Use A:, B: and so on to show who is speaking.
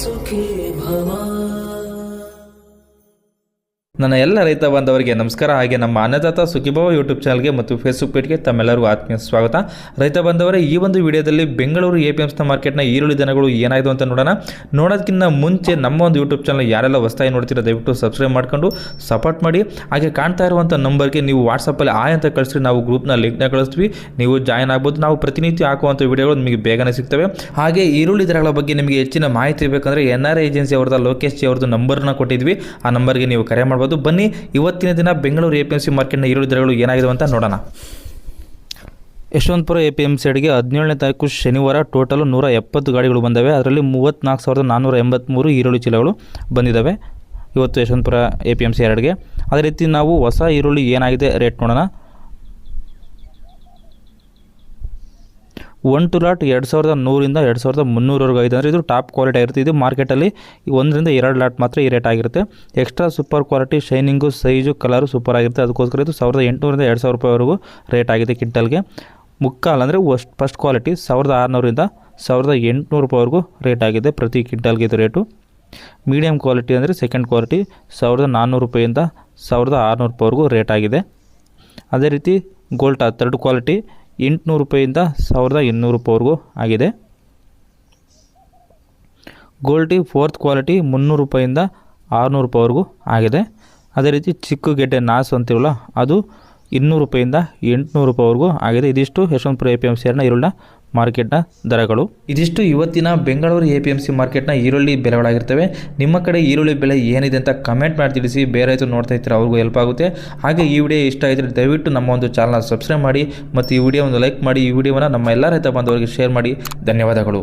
A: সুখী ভাবা
B: ನನ್ನ ಎಲ್ಲ ರೈತ ಬಾಂಧವರಿಗೆ ನಮಸ್ಕಾರ. ಹಾಗೆ ನಮ್ಮ ಅನ್ನದಾತ ಸುಖಿಭಾವ ಯೂಟ್ಯೂಬ್ ಚಾನಲ್ಗೆ ಮತ್ತು ಫೇಸ್ಬುಕ್ ಪೇಜ್ಗೆ ತಮ್ಮೆಲ್ಲರಿಗೂ ಆತ್ಮೀಯ ಸ್ವಾಗತ. ರೈತ ಬಾಂಧವರೇ, ಈ ಒಂದು ವಿಡಿಯೋದಲ್ಲಿ ಬೆಂಗಳೂರು ಎ ಪಿ ಎಮ್ಸ್ನ ಮಾರ್ಕೆಟ್ನ ಈರುಳ್ಳಿ ದನಗಳು ಏನಾಯಿತು ಅಂತ ನೋಡೋಣ. ನೋಡೋದಕ್ಕಿಂತ ಮುಂಚೆ ನಮ್ಮ ಒಂದು ಯೂಟ್ಯೂಬ್ ಚಾನಲ್ ಯಾರೆಲ್ಲ ಹೊಸ್ತಾಯಿ ನೋಡ್ತೀರಾ ದಯವಿಟ್ಟು ಸಬ್ಸ್ಕ್ರೈಬ್ ಮಾಡ್ಕೊಂಡು ಸಪೋರ್ಟ್ ಮಾಡಿ. ಹಾಗೆ ಕಾಣ್ತಾ ಇರುವಂಥ ನಂಬರ್ಗೆ ನೀವು ವಾಟ್ಸಪ್ಪಲ್ಲಿ ಆಯ್ ಅಂತ ಕಳಿಸ್ರಿ. ನಾವು ಗ್ರೂಪ್ನ ಲಿಂಕ್ನ ಕಳಿಸ್ತೀವಿ. ನೀವು ಜಾಯ್ನ್ ಆಗ್ಬೋದು. ನಾವು ಪ್ರತಿನಿತ್ಯ ಹಾಕುವಂಥ ವಿಡಿಯೋಗಳು ನಿಮಗೆ ಬೇಗನೆ ಸಿಗ್ತವೆ. ಹಾಗೆ ಈರುಳ್ಳಿ ದರಗಳ ಬಗ್ಗೆ ನಿಮಗೆ ಹೆಚ್ಚಿನ ಮಾಹಿತಿ ಬೇಕಂದರೆ ಎನ್ ಆರ್ ಏಜೆನ್ಸಿ ಅವ್ರದ್ದು, ಲೋಕೇಶ್ ಅವ್ರದ್ದು ನಂಬರ್ನ ಕೊಟ್ಟಿದ್ವಿ. ಆ ನಂಬರ್ಗೆ ನೀವು ಕರೆ ಮಾಡ್ಬೋದು. ಬನ್ನಿ, ಇವತ್ತಿನ ದಿನ Bengaluru A P M C ಮಾರ್ಕೆಟ್ನ ಈರುಳ್ಳಿ ದರಗಳು ಏನಾಗಿದೆ ಅಂತ ನೋಡೋಣ. Yeshwanthpur A P M C ಅಡಿಗೆ ಹದಿನೇಳನೇ ತಾರೀಕು ಶನಿವಾರ ಟೋಟಲು ನೂರ ಎಪ್ಪತ್ತು ಗಾಡಿಗಳು ಬಂದವೆ. ಅದರಲ್ಲಿ ಮೂವತ್ತ್ನಾಲ್ಕು ಸಾವಿರದ ನಾನ್ನೂರ ಎಂಬತ್ತ್ಮೂರು ಈರುಳ್ಳಿ ಚೀಲಗಳು ಬಂದಿದ್ದಾವೆ ಇವತ್ತು Yeshwanthpur A P M C ಎರಡಿಗೆ ಅದೇ ರೀತಿ ನಾವು ಹೊಸ ಈರುಳ್ಳಿ ಏನಾಗಿದೆ ರೇಟ್ ನೋಡೋಣ. ಒನ್ ಟು ಲಾಟ್ ಎರಡು ಸಾವಿರದ ನೂರಿಂದ ಎರಡು ಸಾವಿರದ ಮುನ್ನೂರವರೆಗೂ ಐದು ಅಂದರೆ ಇದು ಟಾಪ್ ಕ್ವಾಲಿಟಿ ಆಗಿರುತ್ತೆ. ಇದು ಮಾರ್ಕೆಟಲ್ಲಿ ಒಂದರಿಂದ ಎರಡು ಲಾಟ್ ಮಾತ್ರ ಈ ರೇಟ್ ಆಗಿರುತ್ತೆ. Extra super quality shining size colour super ಆಗಿರುತ್ತೆ. ಅದಕ್ಕೋಸ್ಕರ ಇದು ಸಾವಿರದ ಎಂಟುನೂರಿಂದ ಎರಡು ಸಾವಿರ ರೂಪಾಯಿವರೆಗೂ ರೇಟ್ ಆಗಿದೆ ಕಿಂಟಲ್ಗೆ ಮುಕ್ಕಾಲ್ ಅಂದರೆ ಫಸ್ಟ್ ಕ್ವಾಲಿಟಿ ಸಾವಿರದ ಆರುನೂರಿಂದ ಸಾವಿರದ ಎಂಟುನೂರು ರೂಪಾಯಿವರೆಗೂ ರೇಟ್ ಆಗಿದೆ ಪ್ರತಿ ಕಿಂಟಲ್ಗೆ ಇದು ರೇಟು ಮೀಡಿಯಮ್ ಕ್ವಾಲಿಟಿ ಅಂದರೆ ಸೆಕೆಂಡ್ ಕ್ವಾಲಿಟಿ ಸಾವಿರದ ನಾನ್ನೂರು ರೂಪಾಯಿಂದ ಸಾವಿರದ ಆರುನೂರು ರೂಪಾಯಿವರೆಗೂ ರೇಟ್ ಆಗಿದೆ. ಅದೇ ರೀತಿ ಗೋಲ್ಟಾ ಥರ್ಡ್ ಕ್ವಾಲಿಟಿ ಎಂಟುನೂರು ರೂಪಾಯಿಂದ ಸಾವಿರದ ಇನ್ನೂರು ರೂಪಾಯಿವರೆಗೂ ಆಗಿದೆ. ಗೋಲ್ಟಿ ಫೋರ್ತ್ ಕ್ವಾಲಿಟಿ ಮುನ್ನೂರು ರೂಪಾಯಿಂದ ಆರುನೂರು ರೂಪಾಯಿವರೆಗೂ ಆಗಿದೆ. ಅದೇ ರೀತಿ ಚಿಕ್ಕ ಗೆಡ್ಡೆ ನಾಸು ಅಂತೀವಲ್ಲ, ಅದು ಇನ್ನೂರು ರೂಪಾಯಿಂದ ಎಂಟುನೂರು ರೂಪಾಯಿವರೆಗೂ ಆಗಿದೆ. ಇದಿಷ್ಟು ಯಶವಂತಪುರ ಎ ಪಿ ಎಂ ಸಿಯರ್ನ ಈರುಳ್ಳಿನ ಮಾರ್ಕೆಟ್ನ ದರಗಳು. ಇದಿಷ್ಟು ಇವತ್ತಿನ Bengaluru A P M C ಮಾರ್ಕೆಟ್ನ ಈರುಳ್ಳಿ ಬೆಲೆಗಳಾಗಿರ್ತವೆ. ನಿಮ್ಮ ಕಡೆ ಈರುಳ್ಳಿ ಬೆಲೆ ಏನಿದೆ ಅಂತ ಕಮೆಂಟ್ ಮಾಡಿ ತಿಳಿಸಿ. ಬೇರೆ ಆಯಿತು ನೋಡ್ತಾ ಇದ್ದೀರ ಅವ್ರಿಗೂ ಹೆಲ್ಪ್ ಆಗುತ್ತೆ. ಹಾಗೆ ಈ ವಿಡಿಯೋ ಇಷ್ಟ ಆಯಿತು ದಯವಿಟ್ಟು ನಮ್ಮ ಒಂದು ಚಾನಲ್ನ ಸಬ್ಸ್ಕ್ರೈಬ್ ಮಾಡಿ ಮತ್ತು ಈ ವಿಡಿಯೋ ಒಂದು ಲೈಕ್ ಮಾಡಿ. ಈ ವಿಡಿಯೋವನ್ನು ನಮ್ಮ ಎಲ್ಲ ರೈತ ಬಂದವರಿಗೆ ಶೇರ್ ಮಾಡಿ. ಧನ್ಯವಾದಗಳು.